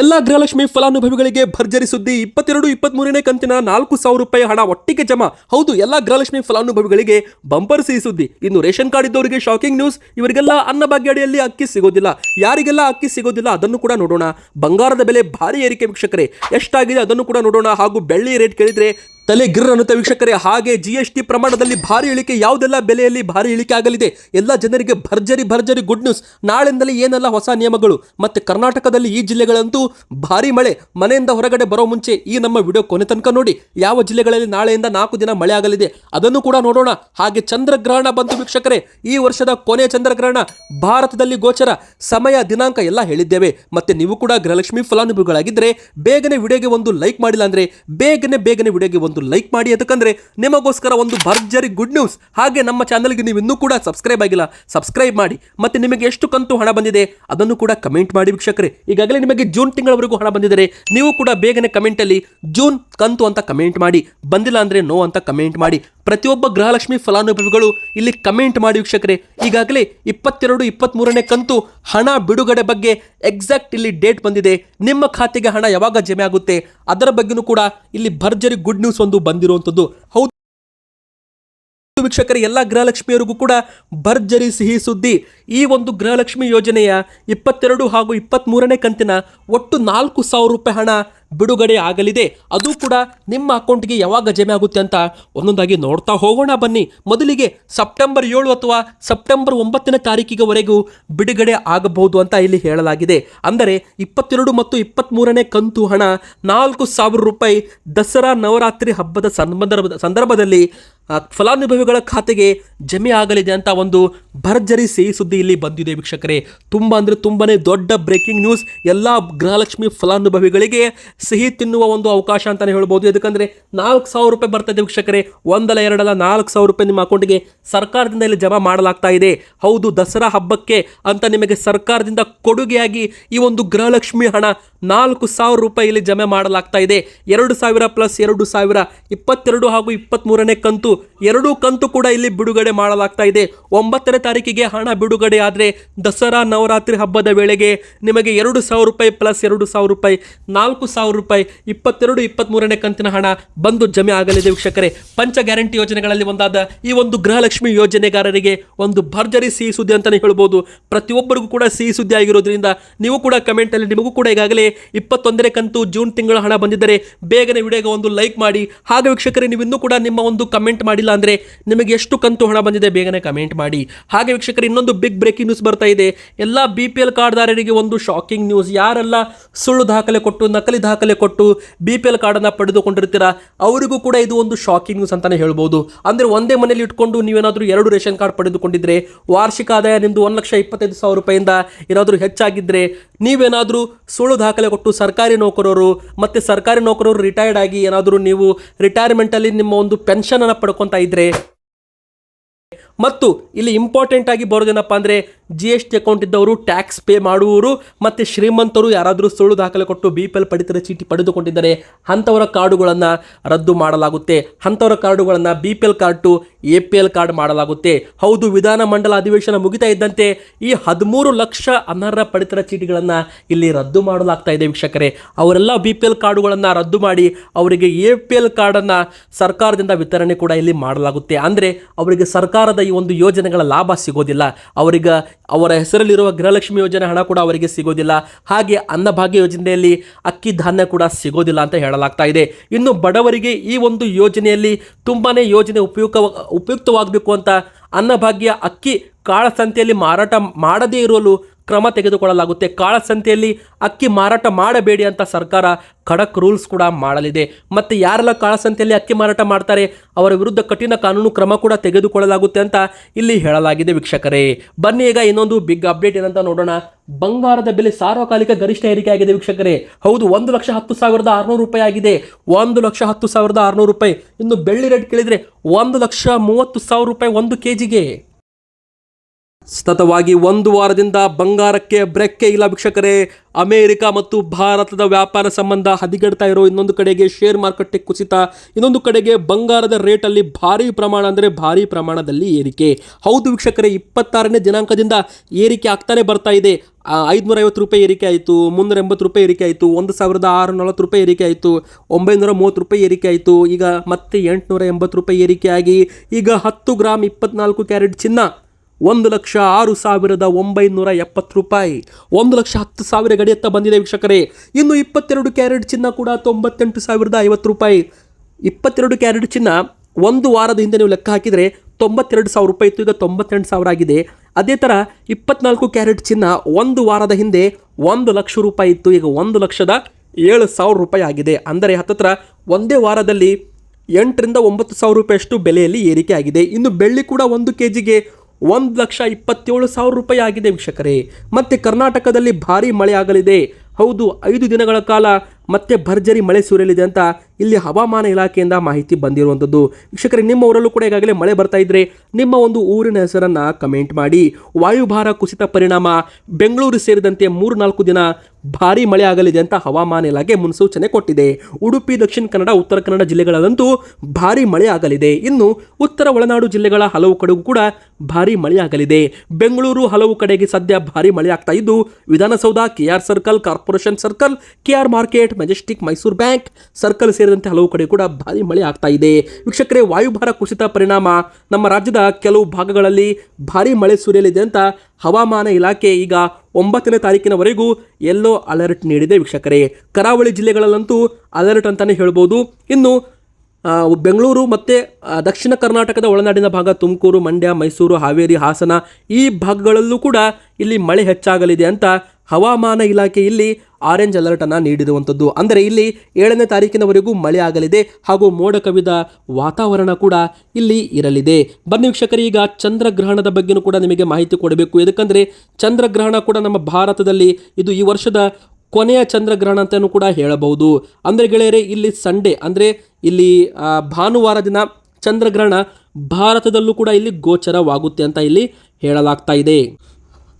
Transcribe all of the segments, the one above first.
ಎಲ್ಲ ಗೃಹಲಕ್ಷ್ಮಿ ಫಲಾನುಭವಿಗಳಿಗೆ ಭರ್ಜರಿ ಸುದ್ದಿ ಇಪ್ಪತ್ತೆರಡು, ಇಪ್ಪತ್ಮೂರನೇ ಕಂತಿನ ನಾಲ್ಕು ಸಾವಿರ ರೂಪಾಯಿ ಹಣ ಒಟ್ಟಿಗೆ ಜಮಾ. ಹೌದು, ಎಲ್ಲ ಗೃಹಲಕ್ಷ್ಮಿ ಫಲಾನುಭವಿಗಳಿಗೆ ಬಂಪರ್ ಸಿಹಿ ಸುದ್ದಿ. ಇನ್ನು ರೇಷನ್ ಕಾರ್ಡ್ ಇದ್ದವರಿಗೆ ಶಾಕಿಂಗ್ ನ್ಯೂಸ್. ಇವರಿಗೆಲ್ಲ ಅನ್ನಭಾಗ್ಯ ಅಡಿಯಲ್ಲಿ ಅಕ್ಕಿ ಸಿಗೋದಿಲ್ಲ. ಯಾರಿಗೆಲ್ಲ ಅಕ್ಕಿ ಸಿಗೋದಿಲ್ಲ ಅದನ್ನು ಕೂಡ ನೋಡೋಣ. ಬಂಗಾರದ ಬೆಲೆ ಭಾರಿ ಏರಿಕೆ ವೀಕ್ಷಕರೇ. ಎಷ್ಟಾಗಿದೆ ಅದನ್ನು ಕೂಡ ನೋಡೋಣ. ಹಾಗೂ ಬೆಳ್ಳಿ ರೇಟ್ ಕೇಳಿದ್ರೆ ತಲೆ ಗಿರ್ ಅನ್ನುತ್ತೆ ವೀಕ್ಷಕರೇ. ಹಾಗೆ ಜಿ ಎಸ್ ಟಿ ಪ್ರಮಾಣದಲ್ಲಿ ಭಾರಿ ಇಳಿಕೆ, ಯಾವುದೆಲ್ಲ ಬೆಲೆಯಲ್ಲಿ ಭಾರಿ ಇಳಿಕೆ ಆಗಲಿದೆ? ಎಲ್ಲ ಜನರಿಗೆ ಭರ್ಜರಿ ಭರ್ಜರಿ ಗುಡ್ ನ್ಯೂಸ್ ನಾಳೆಯಿಂದಲೇ ಏನೆಲ್ಲ ಹೊಸ ನಿಯಮಗಳು? ಮತ್ತು ಕರ್ನಾಟಕದಲ್ಲಿ ಈ ಜಿಲ್ಲೆಗಳಂತೂ ಭಾರಿ ಮಳೆ. ಮನೆಯಿಂದ ಹೊರಗಡೆ ಬರೋ ಮುಂಚೆ ಈ ನಮ್ಮ ವಿಡಿಯೋ ಕೊನೆ ತನಕ ನೋಡಿ. ಯಾವ ಜಿಲ್ಲೆಗಳಲ್ಲಿ ನಾಳೆಯಿಂದ ನಾಲ್ಕು ದಿನ ಮಳೆ ಆಗಲಿದೆ? ಅದನ್ನು ಕೂಡ ನೋಡೋಣ. ಹಾಗೆ ಚಂದ್ರಗ್ರಹಣ ಬಂತು ವೀಕ್ಷಕರೇ. ಈ ವರ್ಷದ ಕೊನೆಯ ಚಂದ್ರಗ್ರಹಣ, ಭಾರತದಲ್ಲಿ ಗೋಚರ. ಸಮಯ, ದಿನಾಂಕ ಎಲ್ಲ ಹೇಳಿದ್ದೇವೆ. ಮತ್ತೆ ನೀವು ಕೂಡ ಗೃಹಲಕ್ಷ್ಮಿ ಫಲಾನುಭವಿಗಳಾಗಿದ್ದರೆ ಬೇಗನೆ ವಿಡಿಯೋಗೆ ಒಂದು ಲೈಕ್ ಮಾಡಿಲ್ಲ ಅಂದರೆ ಬೇಗನೆ ಬೇಗನೆ ವಿಡಿಯೋಗೆ ಒಂದು ಲೈಕ್ ಮಾಡಿ ಯಾಕಂದ್ರೆ ನಿಮಗೋಸ್ಕರ ಒಂದು ಭರ್ಜರಿ ಗುಡ್ ನ್ಯೂಸ್ ಹಾಗೆ ನಮ್ಮ ಚಾನಲ್ಗೆ ನೀವು ಇನ್ನೂ ಕೂಡ ಸಬ್ಸ್ಕ್ರೈಬ್ ಆಗಿಲ್ಲ ಸಬ್ಸ್ಕ್ರೈಬ್ ಮಾಡಿ. ಮತ್ತೆ ನಿಮಗೆ ಎಷ್ಟು ಕಂತು ಹಣ ಬಂದಿದೆ ಅದನ್ನು ಕೂಡ ಕಮೆಂಟ್ ಮಾಡಿ ವೀಕ್ಷಕರೇ. ಈಗಾಗಲೇ ನಿಮಗೆ ಜೂನ್ ತಿಂಗಳವರೆಗೂ ಹಣ ಬಂದಿದ್ದರೆ ನೀವು ಕೂಡ ಬೇಗನೆ ಕಮೆಂಟಲ್ಲಿ ಜೂನ್ ಕಂತು ಅಂತ ಕಮೆಂಟ್ ಮಾಡಿ. ಬಂದಿಲ್ಲ ಅಂದ್ರೆ ನೋ ಅಂತ ಕಮೆಂಟ್ ಮಾಡಿ. ಪ್ರತಿಯೊಬ್ಬ ಗೃಹಲಕ್ಷ್ಮಿ ಫಲಾನುಭವಿಗಳು ಇಲ್ಲಿ ಕಮೆಂಟ್ ಮಾಡಿ ವೀಕ್ಷಕರೇ, ಈಗಾಗಲೇ ಇಪ್ಪತ್ತೆರಡು ಇಪ್ಪತ್ತ್ಮೂರನೇ ಕಂತು ಹಣ ಬಿಡುಗಡೆ ಬಗ್ಗೆ ಎಕ್ಸಾಕ್ಟ್ ಇಲ್ಲಿ ಡೇಟ್ ಬಂದಿದೆ. ನಿಮ್ಮ ಖಾತೆಗೆ ಹಣ ಯಾವಾಗ ಜಮೆ ಆಗುತ್ತೆ? ಅದರ ಬಗ್ಗೆನೂ ಕೂಡ ಇಲ್ಲಿ ಭರ್ಜರಿ ಗುಡ್ ನ್ಯೂಸ್ ಒಂದು ಬಂದಿರುವಂಥದ್ದು. ಹೌದು ವೀಕ್ಷಕರ, ಎಲ್ಲ ಗೃಹಲಕ್ಷ್ಮಿಯರಿಗೂ ಕೂಡ ಭರ್ಜರಿ ಸಿಹಿ ಸುದ್ದಿ. ಈ ಒಂದು ಗೃಹಲಕ್ಷ್ಮಿ ಯೋಜನೆಯ ಇಪ್ಪತ್ತೆರಡು ಹಾಗೂ ಇಪ್ಪತ್ತ್ಮೂರನೇ ಕಂತಿನ ಒಟ್ಟು ನಾಲ್ಕು ಸಾವಿರ ರೂಪಾಯಿ ಹಣ ಬಿಡುಗಡೆ ಆಗಲಿದೆ. ಅದು ಕೂಡ ನಿಮ್ಮ ಅಕೌಂಟ್ಗೆ ಯಾವಾಗ ಜಮೆ ಆಗುತ್ತೆ ಅಂತ ಒಂದೊಂದಾಗಿ ನೋಡ್ತಾ ಹೋಗೋಣ. ಬನ್ನಿ, ಮೊದಲಿಗೆ ಸೆಪ್ಟೆಂಬರ್ ಏಳು ಅಥವಾ ಸೆಪ್ಟೆಂಬರ್ ಒಂಬತ್ತನೇ ತಾರೀಕಿಗೆವರೆಗೂ ಬಿಡುಗಡೆ ಆಗಬಹುದು ಅಂತ ಇಲ್ಲಿ ಹೇಳಲಾಗಿದೆ. ಅಂದರೆ ಇಪ್ಪತ್ತೆರಡು ಮತ್ತು ಇಪ್ಪತ್ತ್ಮೂರನೇ ಕಂತು ಹಣ ನಾಲ್ಕು ಸಾವಿರ ರೂಪಾಯಿ ದಸರಾ ನವರಾತ್ರಿ ಹಬ್ಬದ ಸಂದರ್ಭ ಸಂದರ್ಭದಲ್ಲಿ ಫಲಾನುಭವಿಗಳ ಖಾತೆಗೆ ಜಮೆ ಆಗಲಿದೆ ಅಂತ ಒಂದು ಭರ್ಜರಿ ಸಿಹಿ ಸುದ್ದಿ ಇಲ್ಲಿ ಬಂದಿದೆ ವೀಕ್ಷಕರೇ. ತುಂಬ ಅಂದರೆ ತುಂಬನೇ ದೊಡ್ಡ ಬ್ರೇಕಿಂಗ್ ನ್ಯೂಸ್ ಎಲ್ಲ ಗೃಹಲಕ್ಷ್ಮಿ ಫಲಾನುಭವಿಗಳಿಗೆ ಸಿಹಿ ತಿನ್ನುವ ಒಂದು ಅವಕಾಶ ಅಂತಲೇ ಹೇಳ್ಬೋದು. ಯಾಕಂದರೆ ನಾಲ್ಕು ಸಾವಿರ ರೂಪಾಯಿ ಬರ್ತದೆ ವೀಕ್ಷಕರೇ. ಒಂದಲ್ಲ ಎರಡಲ್ಲ ನಾಲ್ಕು ಸಾವಿರ ರೂಪಾಯಿ ನಿಮ್ಮ ಅಕೌಂಟಿಗೆ ಸರ್ಕಾರದಿಂದ ಇಲ್ಲಿ ಜಮಾ ಮಾಡಲಾಗ್ತಾ ಇದೆ. ಹೌದು, ದಸರಾ ಹಬ್ಬಕ್ಕೆ ಅಂತ ನಿಮಗೆ ಸರ್ಕಾರದಿಂದ ಕೊಡುಗೆಯಾಗಿ ಈ ಒಂದು ಗೃಹಲಕ್ಷ್ಮಿ ಹಣ ನಾಲ್ಕು ಸಾವಿರ ರೂಪಾಯಿ ಇಲ್ಲಿ ಜಮೆ ಮಾಡಲಾಗ್ತಾ ಇದೆ. ಎರಡು ಸಾವಿರ ಪ್ಲಸ್ ಎರಡು ಸಾವಿರ, ಇಪ್ಪತ್ತೆರಡು ಹಾಗೂ ಇಪ್ಪತ್ತ್ಮೂರನೇ ಕಂತು ಎರಡೂ ಕಂತು ಕೂಡ ಇಲ್ಲಿ ಬಿಡುಗಡೆ ಮಾಡಲಾಗ್ತಾ ಇದೆ. ಒಂಬತ್ತನೇ ತಾರೀಕಿಗೆ ಹಣ ಬಿಡುಗಡೆ ಆದರೆ ದಸರಾ ನವರಾತ್ರಿ ಹಬ್ಬದ ವೇಳೆಗೆ ನಿಮಗೆ ಎರಡು ಸಾವಿರ ರೂಪಾಯಿ ಪ್ಲಸ್ ಎರಡು ಸಾವಿರ ರೂಪಾಯಿ, ನಾಲ್ಕು ಸಾವಿರ ರೂಪಾಯಿ, ಇಪ್ಪತ್ತೆರಡು ಇಪ್ಪತ್ತ್ಮೂರನೇ ಕಂತಿನ ಹಣ ಬಂದು ಜಮೆ ಆಗಲಿದೆ ವೀಕ್ಷಕರೇ. ಪಂಚ ಗ್ಯಾರಂಟಿ ಯೋಜನೆಗಳಲ್ಲಿ ಒಂದಾದ ಈ ಒಂದು ಗೃಹಲಕ್ಷ್ಮಿ ಯೋಜನೆಗಾರರಿಗೆ ಒಂದು ಭರ್ಜರಿ ಸಿಹಿ ಸುದ್ದಿ ಅಂತಲೇ ಹೇಳ್ಬೋದು. ಪ್ರತಿಯೊಬ್ಬರಿಗೂ ಕೂಡ ಸಿಹಿ ಸುದ್ದಿ ಆಗಿರೋದ್ರಿಂದ ನೀವು ಕೂಡ ಕಮೆಂಟಲ್ಲಿ ನಿಮಗೂ ಕೂಡ ಈಗಾಗಲೇ ಇಪ್ಪತ್ತೊಂದನೇ ಕಂತು ಜೂನ್ ತಿಂಗಳ ಹಣ ಬಂದಿದ್ದರೆ ಬೇಗನೆ ವಿಡಿಯೋಗೆ ಒಂದು ಲೈಕ್ ಮಾಡಿ. ಹಾಗೆ ವೀಕ್ಷಕರೇ ನೀವು ಇನ್ನೂ ಕೂಡ ನಿಮ್ಮ ಒಂದು ಕಮೆಂಟ್ ಮಾಡಿಲ್ಲ ಅಂದರೆ ನಿಮಗೆ ಎಷ್ಟು ಕಂತು ಹಣ ಬಂದಿದೆ ಬೇಗನೆ ಕಮೆಂಟ್ ಮಾಡಿ. ಹಾಗೆ ವೀಕ್ಷಕರು, ಇನ್ನೊಂದು ಬಿಗ್ ಬ್ರೇಕಿಂಗ್ ನ್ಯೂಸ್ ಬರ್ತಾ ಇದೆ. ಎಲ್ಲ ಬಿ ಪಿ ಎಲ್ ಕಾರ್ಡ್ದಾರರಿಗೆ ಒಂದು ಶಾಕಿಂಗ್ ನ್ಯೂಸ್ ಯಾರೆಲ್ಲ ಸುಳ್ಳು ದಾಖಲೆ ಕೊಟ್ಟು, ನಕಲಿ ದಾಖಲೆ ಕೊಟ್ಟು ಬಿ ಪಿ ಎಲ್ ಕಾರ್ಡನ್ನು ಪಡೆದುಕೊಂಡಿರ್ತೀರಾ, ಅವರಿಗೂ ಕೂಡ ಇದು ಒಂದು ಶಾಕಿಂಗ್ ನ್ಯೂಸ್ ಅಂತಾನೆ ಹೇಳ್ಬೋದು. ಅಂದರೆ ಒಂದೇ ಮನೆಯಲ್ಲಿ ಇಟ್ಕೊಂಡು ನೀವೇನಾದರೂ ಎರಡು ರೇಷನ್ ಕಾರ್ಡ್ ಪಡೆದುಕೊಂಡಿದ್ರೆ, ವಾರ್ಷಿಕ ಆದಾಯ ನಿಮ್ಮದು ಒಂದು ಲಕ್ಷ ಇಪ್ಪತ್ತೈದು ಸಾವಿರ ರೂಪಾಯಿಂದ ಏನಾದರೂ ಹೆಚ್ಚಾಗಿದ್ದರೆ ನೀವೇನಾದರೂ ಸುಳ್ಳು ದಾಖಲೆ ಕೊಟ್ಟು ಸರ್ಕಾರಿ ನೌಕರರು ಮತ್ತು ಸರ್ಕಾರಿ ನೌಕರರು ರಿಟೈರ್ಡ್ ಆಗಿ ಏನಾದರೂ ನೀವು ರಿಟೈರ್ಮೆಂಟಲ್ಲಿ ನಿಮ್ಮ ಒಂದು ಪೆನ್ಷನನ್ನು ಪಡ್ಕೊತಾ ಇದ್ರೆ. ಮತ್ತು ಇಲ್ಲಿ ಇಂಪಾರ್ಟೆಂಟ್ ಆಗಿ ಬರೋದೇನಪ್ಪ ಅಂದರೆ ಜಿ ಎಸ್ ಟಿ ಅಕೌಂಟ್ ಇದ್ದವರು ಟ್ಯಾಕ್ಸ್ ಪೇ ಮಾಡುವವರು ಮತ್ತು ಶ್ರೀಮಂತರು ಯಾರಾದರೂ ಸುಳ್ಳು ದಾಖಲೆ ಕೊಟ್ಟು ಬಿ ಪಿ ಎಲ್ ಪಡಿತರ ಚೀಟಿ ಪಡೆದುಕೊಂಡಿದ್ದರೆ ಅಂಥವರ ಕಾರ್ಡುಗಳನ್ನು ರದ್ದು ಮಾಡಲಾಗುತ್ತೆ. ಅಂಥವರ ಕಾರ್ಡುಗಳನ್ನು B P L card to A P L card ಮಾಡಲಾಗುತ್ತೆ. ಹೌದು ವಿಧಾನಮಂಡಲ ಅಧಿವೇಶನ ಮುಗಿತಾ ಇದ್ದಂತೆ ಈ ಹದಿಮೂರು ಲಕ್ಷ ಅನರ್ಹ ಪಡಿತರ ಚೀಟಿಗಳನ್ನು ಇಲ್ಲಿ ರದ್ದು ಮಾಡಲಾಗ್ತಾ ಇದೆ ವೀಕ್ಷಕರೇ. ಅವರೆಲ್ಲ ಬಿ ಪಿ ಎಲ್ ಕಾರ್ಡುಗಳನ್ನು ರದ್ದು ಮಾಡಿ ಅವರಿಗೆ ಎ ಪಿ ಎಲ್ ಕಾರ್ಡನ್ನು ಸರ್ಕಾರದಿಂದ ವಿತರಣೆ ಕೂಡ ಇಲ್ಲಿ ಮಾಡಲಾಗುತ್ತೆ. ಅಂದರೆ ಅವರಿಗೆ ಸರ್ಕಾರದ ಈ ಒಂದು ಯೋಜನೆಗಳ ಲಾಭ ಸಿಗೋದಿಲ್ಲ. ಅವರಿಗೆ ಅವರ ಹೆಸರಲ್ಲಿರುವ ಗೃಹಲಕ್ಷ್ಮಿ ಯೋಜನೆ ಹಣ ಕೂಡ ಅವರಿಗೆ ಸಿಗೋದಿಲ್ಲ. ಹಾಗೆ ಅನ್ನಭಾಗ್ಯ ಯೋಜನೆಯಲ್ಲಿ ಅಕ್ಕಿ ಧಾನ್ಯ ಕೂಡ ಸಿಗೋದಿಲ್ಲ ಅಂತ ಹೇಳಲಾಗ್ತಾ ಇದೆ. ಇನ್ನು ಬಡವರಿಗೆ ಈ ಒಂದು ಯೋಜನೆಯಲ್ಲಿ ತುಂಬಾ ಯೋಜನೆ ಉಪಯುಕ್ತ, ಉಪಯುಕ್ತವಾಗಬೇಕು ಅಂತ ಅನ್ನಭಾಗ್ಯ ಅಕ್ಕಿ ಕಾಳಸಂತೆಯಲ್ಲಿ ಮಾರಾಟ ಮಾಡದೇ ಇರಲು ಕ್ರಮ ತೆಗೆದುಕೊಳ್ಳಲಾಗುತ್ತೆ. ಕಾಳಸಂತೆಯಲ್ಲಿ ಅಕ್ಕಿ ಮಾರಾಟ ಮಾಡಬೇಡಿ ಅಂತ ಸರ್ಕಾರ ಖಡಕ್ ರೂಲ್ಸ್ ಕೂಡ ಮಾಡಲಿದೆ. ಮತ್ತು ಯಾರೆಲ್ಲ ಕಾಳಸಂತೆಯಲ್ಲಿ ಅಕ್ಕಿ ಮಾರಾಟ ಮಾಡ್ತಾರೆ? ಅವರ ವಿರುದ್ಧ ಕಠಿಣ ಕಾನೂನು ಕ್ರಮ ಕೂಡ ತೆಗೆದುಕೊಳ್ಳಲಾಗುತ್ತೆ ಅಂತ ಇಲ್ಲಿ ಹೇಳಲಾಗಿದೆ ವೀಕ್ಷಕರೇ. ಬನ್ನಿ ಈಗ ಇನ್ನೊಂದು ಬಿಗ್ ಅಪ್ಡೇಟ್ ಏನಂತ ನೋಡೋಣ. ಬಂಗಾರದ ಬೆಲೆ ಸಾರ್ವಕಾಲಿಕ ಗರಿಷ್ಠ ಏರಿಕೆ ಆಗಿದೆ ವೀಕ್ಷಕರೇ. ಹೌದು, ಒಂದು ಲಕ್ಷ ಹತ್ತು ಸಾವಿರದ ಆರುನೂರು ರೂಪಾಯಿ ಆಗಿದೆ. ಒಂದು ಲಕ್ಷ ಹತ್ತು ಸಾವಿರದ ಆರುನೂರು ರೂಪಾಯಿ. ಇನ್ನು ಬೆಳ್ಳಿ ರೇಟ್ ಕೇಳಿದರೆ ಒಂದು ಲಕ್ಷ ಮೂವತ್ತು ಸಾವಿರ ರೂಪಾಯಿ ಒಂದು ಕೆ ಜಿಗೆ ಸತತವಾಗಿ ಒಂದು ವಾರದಿಂದ ಬಂಗಾರಕ್ಕೆ ಬ್ರೆಕ್ಕೆ ಇಲ್ಲ ವೀಕ್ಷಕರೇ. ಅಮೆರಿಕ ಮತ್ತು ಭಾರತದ ವ್ಯಾಪಾರ ಸಂಬಂಧ ಹದಿಗೆಡ್ತಾ ಇರೋ ಇನ್ನೊಂದು ಕಡೆಗೆ ಶೇರ್ ಮಾರುಕಟ್ಟೆ ಕುಸಿತ. ಇನ್ನೊಂದು ಕಡೆಗೆ ಬಂಗಾರದ ರೇಟಲ್ಲಿ ಭಾರಿ ಪ್ರಮಾಣ ಅಂದರೆ ಭಾರಿ ಪ್ರಮಾಣದಲ್ಲಿ ಏರಿಕೆ. ಹೌದು ವೀಕ್ಷಕರೇ, ಇಪ್ಪತ್ತಾರನೇ ದಿನಾಂಕದಿಂದ ಏರಿಕೆ ಆಗ್ತಾನೆ ಬರ್ತಾ ಇದೆ. ಐದುನೂರ ಐವತ್ತು ರೂಪಾಯಿ ಏರಿಕೆ ಆಯಿತು ಮುನ್ನೂರ ಎಂಬತ್ತು ರೂಪಾಯಿ ಏರಿಕೆ ಆಯಿತು ಒಂದು ಸಾವಿರದ ಆರು ನಲವತ್ತು ರೂಪಾಯಿ ಏರಿಕೆ ಆಯಿತು ಒಂಬೈನೂರ ಮೂವತ್ತು ರೂಪಾಯಿ ಏರಿಕೆ ಆಯಿತು, ಈಗ ಮತ್ತೆ ಎಂಟುನೂರ ಎಂಬತ್ತು ರೂಪಾಯಿ ಏರಿಕೆ ಆಗಿ, ಈಗ ಹತ್ತು ಗ್ರಾಮ್ ಇಪ್ಪತ್ನಾಲ್ಕು ಕ್ಯಾರೆಟ್ ಚಿನ್ನ. ಒಂದು ಲಕ್ಷ ಆರು ಸಾವಿರದ ಒಂಬೈನೂರ ಎಪ್ಪತ್ತು ರೂಪಾಯಿ. ಒಂದು ಲಕ್ಷ ಹತ್ತು ಸಾವಿರ ಗಡಿಯತ್ತ ಬಂದಿದೆ ವೀಕ್ಷಕರೇ. ಇನ್ನು ಇಪ್ಪತ್ತೆರಡು ಕ್ಯಾರೆಟ್ ಚಿನ್ನ ಕೂಡ ತೊಂಬತ್ತೆಂಟು ಸಾವಿರದ ಐವತ್ತು ರೂಪಾಯಿ. ಇಪ್ಪತ್ತೆರಡು ಕ್ಯಾರೆಟ್ ಚಿನ್ನ ಒಂದು ವಾರದ ಹಿಂದೆ ನೀವು ಲೆಕ್ಕ ಹಾಕಿದರೆ ತೊಂಬತ್ತೆರಡು ಸಾವಿರ ರೂಪಾಯಿ ಇತ್ತು. ಈಗ ತೊಂಬತ್ತೆಂಟು ಸಾವಿರ ಆಗಿದೆ. ಅದೇ ಥರ ಇಪ್ಪತ್ನಾಲ್ಕು ಕ್ಯಾರೆಟ್ ಚಿನ್ನ ಒಂದು ವಾರದ ಹಿಂದೆ ಒಂದು ಲಕ್ಷ ರೂಪಾಯಿ ಇತ್ತು. ಈಗ ಒಂದು ಲಕ್ಷದ ಏಳು ಸಾವಿರ ರೂಪಾಯಿ ಆಗಿದೆ. ಅಂದರೆ ಹತ್ತತ್ರ ಒಂದೇ ವಾರದಲ್ಲಿ ಎಂಟರಿಂದ ಒಂಬತ್ತು ಸಾವಿರ ರೂಪಾಯಿಯಷ್ಟು ಬೆಲೆಯಲ್ಲಿ ಏರಿಕೆ ಆಗಿದೆ. ಇನ್ನು ಬೆಳ್ಳಿ ಕೂಡ ಒಂದು ಕೆ ಜಿಗೆ ಒಂದು ಲಕ್ಷ ಇಪ್ಪತ್ತೇಳು ಸಾವಿರ ರೂಪಾಯಿ ಆಗಿದೆ ವೀಕ್ಷಕರೇ. ಮತ್ತೆ ಕರ್ನಾಟಕದಲ್ಲಿ ಭಾರಿ ಮಳೆ ಆಗಲಿದೆ ಹೌದು, ಐದು ದಿನಗಳ ಕಾಲ ಮತ್ತೆ ಭರ್ಜರಿ ಮಳೆ ಸುರಿಯಲಿದೆ ಅಂತ ಇಲ್ಲಿ ಹವಾಮಾನ ಇಲಾಖೆಯಿಂದ ಮಾಹಿತಿ ಬಂದಿರುವಂಥದ್ದು. ವೀಕ್ಷಕರೇ ನಿಮ್ಮ ಊರಲ್ಲೂ ಕೂಡ ಈಗಾಗಲೇ ಮಳೆ ಬರ್ತಾ ಇದ್ರೆ ನಿಮ್ಮ ಒಂದು ಊರಿನ ಹೆಸರನ್ನ ಕಮೆಂಟ್ ಮಾಡಿ. ವಾಯುಭಾರ ಕುಸಿತ ಪರಿಣಾಮ, ಬೆಂಗಳೂರು ಸೇರಿದಂತೆ ಮೂರು ನಾಲ್ಕು ದಿನ ಭಾರಿ ಮಳೆ ಆಗಲಿದೆ ಅಂತ ಹವಾಮಾನ ಇಲಾಖೆ ಮುನ್ಸೂಚನೆ ಕೊಟ್ಟಿದೆ. ಉಡುಪಿ, ದಕ್ಷಿಣ ಕನ್ನಡ, ಉತ್ತರ ಕನ್ನಡ ಜಿಲ್ಲೆಗಳಲ್ಲಂತೂ ಭಾರಿ ಮಳೆ ಆಗಲಿದೆ. ಇನ್ನು ಉತ್ತರ ಒಳನಾಡು ಜಿಲ್ಲೆಗಳ ಹಲವು ಕಡೆಗೂ ಕೂಡ ಭಾರಿ ಮಳೆ ಆಗಲಿದೆ. ಬೆಂಗಳೂರು ಹಲವು ಕಡೆಗೆ ಸದ್ಯ ಭಾರಿ ಮಳೆ ಆಗ್ತಾ ಇದ್ದು, Vidhana Soudha K R circle, corporation circle K R market, Majestic Mysore bank, circle ಸೇರಿದಂತೆ ಹಲವು ಕಡೆ ಕೂಡ ಭಾರಿ ಮಳೆ ಆಗ್ತಾ ಇದೆ. ವೀಕ್ಷಕರೇ, ವಾಯುಭಾರ ಕುಸಿತ ಪರಿಣಾಮ. ನಮ್ಮ ರಾಜ್ಯದ ಕೆಲವು ಭಾಗಗಳಲ್ಲಿ ಭಾರಿ ಮಳೆ ಸುರಿಯಲಿದೆ ಅಂತ ಹವಾಮಾನ ಇಲಾಖೆ ಈಗ ಒಂಬತ್ತನೇ ತಾರೀಕಿನವರೆಗೂ ಎಲ್ಲೋ ಅಲರ್ಟ್ ನೀಡಿದೆ ವೀಕ್ಷಕರೇ. ಕರಾವಳಿ ಜಿಲ್ಲೆಗಳಲ್ಲಂತೂ ಅಲರ್ಟ್ ಅಂತಾನೆ ಹೇಳ್ಬೋದು. ಇನ್ನು ಬೆಂಗಳೂರು ಮತ್ತು ದಕ್ಷಿಣ ಕರ್ನಾಟಕದ ಒಳನಾಡಿನ ಭಾಗ ತುಮಕೂರು, ಮಂಡ್ಯ, ಮೈಸೂರು, ಹಾವೇರಿ, ಹಾಸನ ಈ ಭಾಗಗಳಲ್ಲೂ ಕೂಡ ಇಲ್ಲಿ ಮಳೆ ಹೆಚ್ಚಾಗಲಿದೆ ಅಂತ ಹವಾಮಾನ ಇಲಾಖೆ ಇಲ್ಲಿ ಆರೆಂಜ್ ಅಲರ್ಟನ್ನು ನೀಡಿರುವಂಥದ್ದು. ಅಂದರೆ ಇಲ್ಲಿ ಏಳನೇ ತಾರೀಕಿನವರೆಗೂ ಮಳೆ ಆಗಲಿದೆ ಹಾಗೂ ಮೋಡ ಕವಿದ ವಾತಾವರಣ ಕೂಡ ಇಲ್ಲಿ ಇರಲಿದೆ. ಬನ್ನಿ ವೀಕ್ಷಕರು, ಈಗ ಚಂದ್ರಗ್ರಹಣದ ಬಗ್ಗೆನೂ ಕೂಡ ನಿಮಗೆ ಮಾಹಿತಿ ಕೊಡಬೇಕು. ಯಾಕಂದರೆ ಚಂದ್ರಗ್ರಹಣ ಕೂಡ ನಮ್ಮ ಭಾರತದಲ್ಲಿ ಇದು ಈ ವರ್ಷದ ಕೊನೆಯ ಚಂದ್ರಗ್ರಹಣ ಅಂತಲೂ ಕೂಡ ಹೇಳಬಹುದು. ಅಂದರೆ ಗೆಳೆಯರೆ, ಇಲ್ಲಿ ಸಂಡೇ, ಅಂದರೆ ಇಲ್ಲಿ ಭಾನುವಾರ ದಿನ ಚಂದ್ರಗ್ರಹಣ ಭಾರತದಲ್ಲೂ ಕೂಡ ಇಲ್ಲಿ ಗೋಚರವಾಗುತ್ತೆ ಅಂತ ಇಲ್ಲಿ ಹೇಳಲಾಗ್ತಾ ಇದೆ.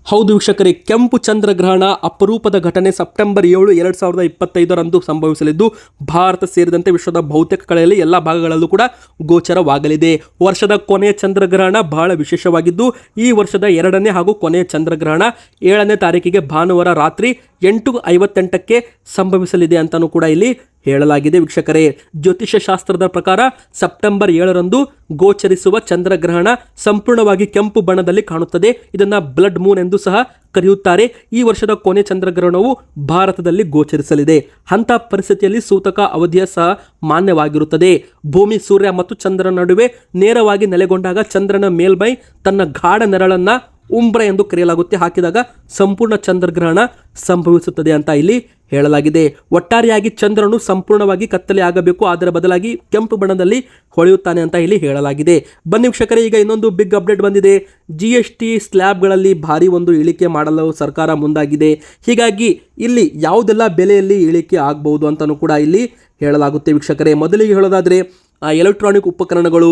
ಹೌದು ವೀಕ್ಷಕರೇ, ಕೆಂಪು ಚಂದ್ರಗ್ರಹಣ ಅಪರೂಪದ ಘಟನೆ ಸೆಪ್ಟೆಂಬರ್ ಏಳು, ಎರಡು ಸಾವಿರದ ಇಪ್ಪತ್ತೈದರಂದು ಸಂಭವಿಸಲಿದ್ದು, ಭಾರತ ಸೇರಿದಂತೆ ವಿಶ್ವದ ಬಹುತೇಕ ಕಡೆಯಲ್ಲಿ ಎಲ್ಲ ಭಾಗಗಳಲ್ಲೂ ಕೂಡ ಗೋಚರವಾಗಲಿದೆ. ವರ್ಷದ ಕೊನೆಯ ಚಂದ್ರಗ್ರಹಣ ಬಹಳ ವಿಶೇಷವಾಗಿದ್ದು, ಈ ವರ್ಷದ ಎರಡನೇ ಹಾಗೂ ಕೊನೆಯ ಚಂದ್ರಗ್ರಹಣ ಏಳನೇ ತಾರೀಕಿಗೆ ಭಾನುವಾರ ರಾತ್ರಿ ಎಂಟು ಐವತ್ತೆಂಟಕ್ಕೆ ಸಂಭವಿಸಲಿದೆ ಅಂತಲೂ ಕೂಡ ಇಲ್ಲಿ ಹೇಳಲಾಗಿದೆ. ವೀಕ್ಷಕರೇ ಜ್ಯೋತಿಷ್ಯ ಶಾಸ್ತ್ರದ ಪ್ರಕಾರ ಸೆಪ್ಟೆಂಬರ್ ಏಳರಂದು ಗೋಚರಿಸುವ ಚಂದ್ರಗ್ರಹಣ ಸಂಪೂರ್ಣವಾಗಿ ಕೆಂಪು ಬಣ್ಣದಲ್ಲಿ ಕಾಣುತ್ತದೆ. ಇದನ್ನು ಬ್ಲಡ್ ಮೂನ್ ಎಂದು ಸಹ ಕರೆಯುತ್ತಾರೆ. ಈ ವರ್ಷದ ಕೊನೆ ಚಂದ್ರಗ್ರಹಣವು ಭಾರತದಲ್ಲಿ ಗೋಚರಿಸಲಿದೆ. ಅಂತ ಪರಿಸ್ಥಿತಿಯಲ್ಲಿ ಸೂತಕ ಅವಧಿಯ ಸಹ ಮಾನ್ಯವಾಗಿರುತ್ತದೆ. ಭೂಮಿ, ಸೂರ್ಯ ಮತ್ತು ಚಂದ್ರನ ನಡುವೆ ನೇರವಾಗಿ ನೆಲೆಗೊಂಡಾಗ ಚಂದ್ರನ ಮೇಲ್ಮೈ ತನ್ನ ಗಾಢ ನೆರಳನ್ನ ಉಂಬ್ರ ಎಂದು ಕರೆಯಲಾಗುತ್ತೆ. ಹಾಕಿದಾಗ ಸಂಪೂರ್ಣ ಚಂದ್ರಗ್ರಹಣ ಸಂಭವಿಸುತ್ತದೆ ಅಂತ ಇಲ್ಲಿ ಹೇಳಲಾಗಿದೆ. ಒಟ್ಟಾರೆಯಾಗಿ ಚಂದ್ರನು ಸಂಪೂರ್ಣವಾಗಿ ಕತ್ತಲೆ ಆಗಬೇಕು, ಅದರ ಬದಲಾಗಿ ಕೆಂಪು ಬಣ್ಣದಲ್ಲಿ ಹೊಳೆಯುತ್ತಾನೆ ಅಂತ ಇಲ್ಲಿ ಹೇಳಲಾಗಿದೆ. ಬನ್ನಿ ವೀಕ್ಷಕರೇ, ಈಗ ಇನ್ನೊಂದು ಬಿಗ್ ಅಪ್ಡೇಟ್ ಬಂದಿದೆ. ಜಿ ಎಸ್ ಟಿ ಸ್ಲ್ಯಾಬ್ಗಳಲ್ಲಿ ಭಾರಿ ಒಂದು ಇಳಿಕೆ ಮಾಡಲು ಸರ್ಕಾರ ಮುಂದಾಗಿದೆ. ಹೀಗಾಗಿ ಇಲ್ಲಿ ಯಾವುದೆಲ್ಲ ಬೆಲೆಯಲ್ಲಿ ಇಳಿಕೆ ಆಗಬಹುದು ಅಂತಲೂ ಕೂಡ ಇಲ್ಲಿ ಹೇಳಲಾಗುತ್ತೆ ವೀಕ್ಷಕರೇ. ಮೊದಲಿಗೆ ಹೇಳೋದಾದರೆ ಎಲೆಕ್ಟ್ರಾನಿಕ್ ಉಪಕರಣಗಳು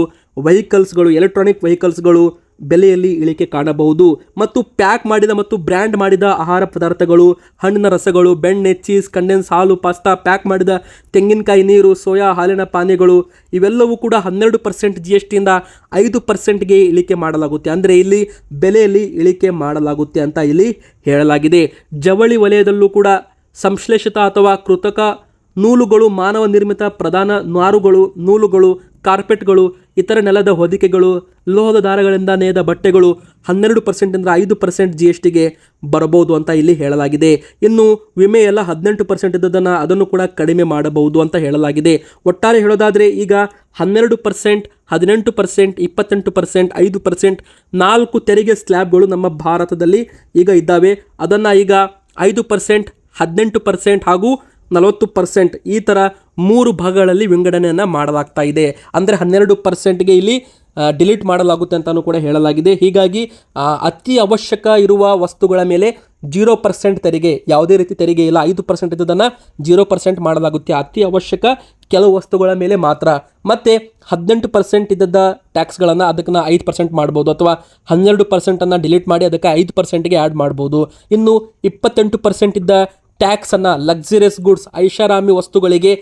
ವೆಹಿಕಲ್ಸ್ಗಳು ಎಲೆಕ್ಟ್ರಾನಿಕ್ ವೆಹಿಕಲ್ಸ್ಗಳು ಬೆಲೆಯಲ್ಲಿ ಇಳಿಕೆ ಕಾಣಬಹುದು ಮತ್ತು ಪ್ಯಾಕ್ ಮಾಡಿದ ಮತ್ತು ಬ್ರ್ಯಾಂಡ್ ಮಾಡಿದ ಆಹಾರ ಪದಾರ್ಥಗಳು, ಹಣ್ಣಿನ ರಸಗಳು, ಬೆಣ್ಣೆ, ಚೀಸ್, ಕಂಡೆನ್ಸ್, ಹಾಲು, ಪಾಸ್ತಾ, ಪ್ಯಾಕ್ ಮಾಡಿದ ತೆಂಗಿನಕಾಯಿ ನೀರು, ಸೋಯಾ, ಹಾಲಿನ ಪಾನೀಯಗಳು, ಇವೆಲ್ಲವೂ ಕೂಡ ಹನ್ನೆರಡು ಪರ್ಸೆಂಟ್ ಜಿ ಎಸ್ ಟಿಯಿಂದ ಐದು ಪರ್ಸೆಂಟ್ಗೆ ಇಳಿಕೆ ಮಾಡಲಾಗುತ್ತೆ. ಅಂದರೆ ಇಲ್ಲಿ ಬೆಲೆಯಲ್ಲಿ ಇಳಿಕೆ ಮಾಡಲಾಗುತ್ತೆ ಅಂತ ಇಲ್ಲಿ ಹೇಳಲಾಗಿದೆ. ಜವಳಿ ವಲಯದಲ್ಲೂ ಕೂಡ ಸಂಶ್ಲೇಷಿತ ಅಥವಾ ಕೃತಕ ನೂಲುಗಳು ಮಾನವ ನಿರ್ಮಿತ ಪ್ರಧಾನ ನಾರುಗಳು ನೂಲುಗಳು, ಕಾರ್ಪೆಟ್ಗಳು ಇತರ ನೆಲದ ಹೊದಿಕೆಗಳು, ಲೋಹದ ದಾರಗಳಿಂದ ನೇಯ್ದ ಬಟ್ಟೆಗಳು ಹನ್ನೆರಡು ಪರ್ಸೆಂಟಿಂದ ಐದು ಪರ್ಸೆಂಟ್ ಜಿ ಎಸ್ ಟಿಗೆ ಬರಬಹುದು ಅಂತ ಇಲ್ಲಿ ಹೇಳಲಾಗಿದೆ. ಇನ್ನು ವಿಮೆ ಎಲ್ಲ ಹದಿನೆಂಟು ಪರ್ಸೆಂಟ್ ಇದ್ದದನ್ನು ಅದನ್ನು ಕೂಡ ಕಡಿಮೆ ಮಾಡಬಹುದು ಅಂತ ಹೇಳಲಾಗಿದೆ. ಒಟ್ಟಾರೆ ಹೇಳೋದಾದರೆ ಈಗ ಹನ್ನೆರಡು ಪರ್ಸೆಂಟ್, ಹದಿನೆಂಟು ಪರ್ಸೆಂಟ್, ಇಪ್ಪತ್ತೆಂಟು ಪರ್ಸೆಂಟ್, ಐದು ಪರ್ಸೆಂಟ್ ನಾಲ್ಕು ತೆರಿಗೆ ಸ್ಲ್ಯಾಬ್ಗಳು ನಮ್ಮ ಭಾರತದಲ್ಲಿ ಈಗ ಇದ್ದಾವೆ. ಅದನ್ನು ಈಗ ಐದು ಪರ್ಸೆಂಟ್, ಹದಿನೆಂಟು ಪರ್ಸೆಂಟ್ ಹಾಗೂ ನಲವತ್ತು ಪರ್ಸೆಂಟ್ ಈ ಥರ ಮೂರು ಭಾಗಗಳಲ್ಲಿ ವಿಂಗಡಣೆಯನ್ನು ಮಾಡಲಾಗ್ತಾ ಇದೆ. ಅಂದರೆ ಹನ್ನೆರಡು ಪರ್ಸೆಂಟ್ಗೆ ಇಲ್ಲಿ ಡಿಲೀಟ್ ಮಾಡಲಾಗುತ್ತೆ ಅಂತಲೂ ಕೂಡ ಹೇಳಲಾಗಿದೆ. ಹೀಗಾಗಿ ಅತಿ ಅವಶ್ಯಕ ಇರುವ ವಸ್ತುಗಳ ಮೇಲೆ ಜೀರೋ ಪರ್ಸೆಂಟ್ ತೆರಿಗೆ, ಯಾವುದೇ ರೀತಿ ತೆರಿಗೆ ಇಲ್ಲ, ಐದು ಪರ್ಸೆಂಟ್ ಇದ್ದದನ್ನು ಜೀರೋ ಪರ್ಸೆಂಟ್ ಮಾಡಲಾಗುತ್ತೆ. ಅತಿ ಅವಶ್ಯಕ ಕೆಲವು ವಸ್ತುಗಳ ಮೇಲೆ ಮಾತ್ರ. ಮತ್ತು ಹದಿನೆಂಟು ಪರ್ಸೆಂಟ್ ಇದ್ದದ ಟ್ಯಾಕ್ಸ್ಗಳನ್ನು ಅದಕ್ಕೆ ಐದು ಪರ್ಸೆಂಟ್ ಮಾಡ್ಬೋದು, ಅಥವಾ ಹನ್ನೆರಡು ಪರ್ಸೆಂಟನ್ನು ಡಿಲೀಟ್ ಮಾಡಿ ಅದಕ್ಕೆ ಐದು ಪರ್ಸೆಂಟ್ಗೆ ಆ್ಯಡ್ ಮಾಡ್ಬೋದು. ಇನ್ನು ಇಪ್ಪತ್ತೆಂಟು ಪರ್ಸೆಂಟ್ ಇದ್ದ ಟ್ಯಾಕ್ಸ್ ಅನ್ನ ಲಕ್ಸುರಿಯಸ್ ಗುಡ್ಸ್ ಐಷಾರಾಮಿ ವಸ್ತುಗಳಿಗೆ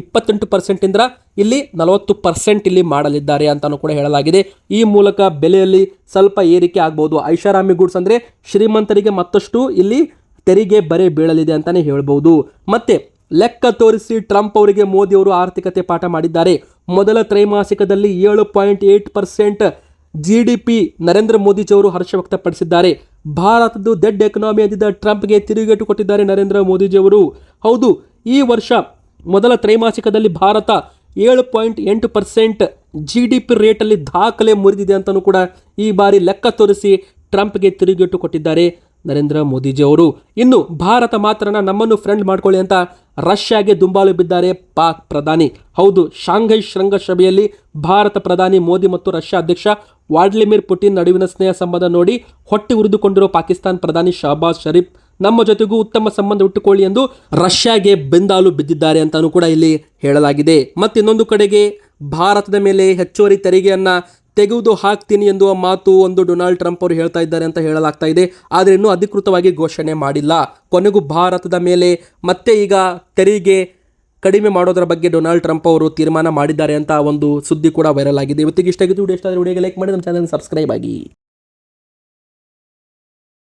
ಇಪ್ಪತ್ತೆಂಟು ಪರ್ಸೆಂಟಿಂದ ಇಲ್ಲಿ ನಲವತ್ತು ಪರ್ಸೆಂಟ್ ಇಲ್ಲಿ ಮಾಡಲಿದ್ದಾರೆ ಅಂತಲೂ ಕೂಡ ಹೇಳಲಾಗಿದೆ. ಈ ಮೂಲಕ ಬೆಲೆಯಲ್ಲಿ ಸ್ವಲ್ಪ ಏರಿಕೆ ಆಗ್ಬೋದು. ಐಷಾರಾಮಿ ಗುಡ್ಸ್ ಅಂದ್ರೆ ಶ್ರೀಮಂತರಿಗೆ ಮತ್ತಷ್ಟು ಇಲ್ಲಿ ತೆರಿಗೆ ಬರೆ ಬೀಳಲಿದೆ ಅಂತಾನೆ ಹೇಳ್ಬೋದು. ಮತ್ತೆ ಲೆಕ್ಕ ತೋರಿಸಿ ಟ್ರಂಪ್ ಅವರಿಗೆ ಮೋದಿ ಅವರು ಆರ್ಥಿಕತೆ ಪಾಠ ಮಾಡಿದ್ದಾರೆ. ಮೊದಲ ತ್ರೈಮಾಸಿಕದಲ್ಲಿ ಏಳು point eight percent G D P Narendra ಮೋದಿಜಿಯವರು ಹರ್ಷ ವ್ಯಕ್ತಪಡಿಸಿದ್ದಾರೆ. ಭಾರತದ್ದು ದೆಡ್ ಎಕನಾಮಿ ಅಂತಿದ್ದ ಟ್ರಂಪ್ಗೆ ತಿರುಗೇಟು ಕೊಟ್ಟಿದ್ದಾರೆ ನರೇಂದ್ರ ಮೋದಿಜಿಯವರು. ಹೌದು, ಈ ವರ್ಷ ಮೊದಲ ತ್ರೈಮಾಸಿಕದಲ್ಲಿ ಭಾರತ ಏಳು ಪಾಯಿಂಟ್ ಎಂಟು ಪರ್ಸೆಂಟ್ ಜಿ ಡಿ ಪಿ ರೇಟಲ್ಲಿ ದಾಖಲೆ ಮುರಿದಿದೆ ಅಂತಲೂ ಕೂಡ ಈ ಬಾರಿ ಲೆಕ್ಕ ತೋರಿಸಿ ಟ್ರಂಪ್ಗೆ ತಿರುಗೇಟು ಕೊಟ್ಟಿದ್ದಾರೆ ನರೇಂದ್ರ ಮೋದಿಜಿ ಅವರು ಇನ್ನು ಭಾರತ ಮಾತ್ರನ ನಮ್ಮನ್ನು ಫ್ರೆಂಡ್ ಮಾಡ್ಕೊಳ್ಳಿ ಅಂತ ರಷ್ಯಾಗೆ ದುಂಬಾಲು ಬಿದ್ದಾರೆ ಪಾಕ್ ಪ್ರಧಾನಿ. ಹೌದು, ಶಾಂಘೈ ಶೃಂಗಸಭೆಯಲ್ಲಿ ಭಾರತ ಪ್ರಧಾನಿ ಮೋದಿ ಮತ್ತು ರಷ್ಯಾ ಅಧ್ಯಕ್ಷ ವಾಡ್ಲಿಮಿರ್ ಪುಟಿನ್ ನಡುವಿನ ಸ್ನೇಹ ಸಂಬಂಧ ನೋಡಿ ಹೊಟ್ಟೆ ಉರಿದುಕೊಂಡಿರುವ ಪಾಕಿಸ್ತಾನ ಪ್ರಧಾನಿ ಶಹಬಾಜ್ ಶರೀಫ್, ನಮ್ಮ ಜೊತೆಗೂ ಉತ್ತಮ ಸಂಬಂಧ ಇಟ್ಟುಕೊಳ್ಳಿ ಎಂದು ರಷ್ಯಾಗೆ ಬೆಂದಾಲು ಬಿದ್ದಿದ್ದಾರೆ ಅಂತಾನೂ ಕೂಡ ಇಲ್ಲಿ ಹೇಳಲಾಗಿದೆ. ಮತ್ತಿನ್ನೊಂದು ಕಡೆಗೆ ಭಾರತದ ಮೇಲೆ ಹೆಚ್ಚುವರಿ ತೆರಿಗೆಯನ್ನ ತೆಗೆದು ಹಾಕ್ತೀನಿ ಎನ್ನುವ ಮಾತು ಒಂದು ಡೊನಾಲ್ಡ್ ಟ್ರಂಪ್ ಅವರು ಹೇಳ್ತಾ ಇದ್ದಾರೆ ಅಂತ ಹೇಳಲಾಗ್ತಾ ಇದೆ, ಆದರೆ ಇನ್ನೂ ಅಧಿಕೃತವಾಗಿ ಘೋಷಣೆ ಮಾಡಿಲ್ಲ. ಕೊನೆಗೂ ಭಾರತದ ಮೇಲೆ ಮತ್ತೆ ಈಗ ತೆರಿಗೆ ಕಡಿಮೆ ಮಾಡೋದರ ಬಗ್ಗೆ ಡೊನಾಲ್ಡ್ ಟ್ರಂಪ್ ಅವರು ತೀರ್ಮಾನ ಮಾಡಿದ್ದಾರೆ ಅಂತ ಒಂದು ಸುದ್ದಿ ಕೂಡ ವೈರಲ್ ಆಗಿದೆ. ಇವತ್ತಿಗೆ ಇಷ್ಟ ಆಗಿದ್ದು, ವಿಡಿಯೋ ಇಷ್ಟ ಆದರೆ ವಿಡಿಯೋಗೆ ಲೈಕ್ ಮಾಡಿ, ನಮ್ಮ ಚಾನಲ್ ಸಬ್ಸ್ಕ್ರೈಬ್ ಆಗಿ.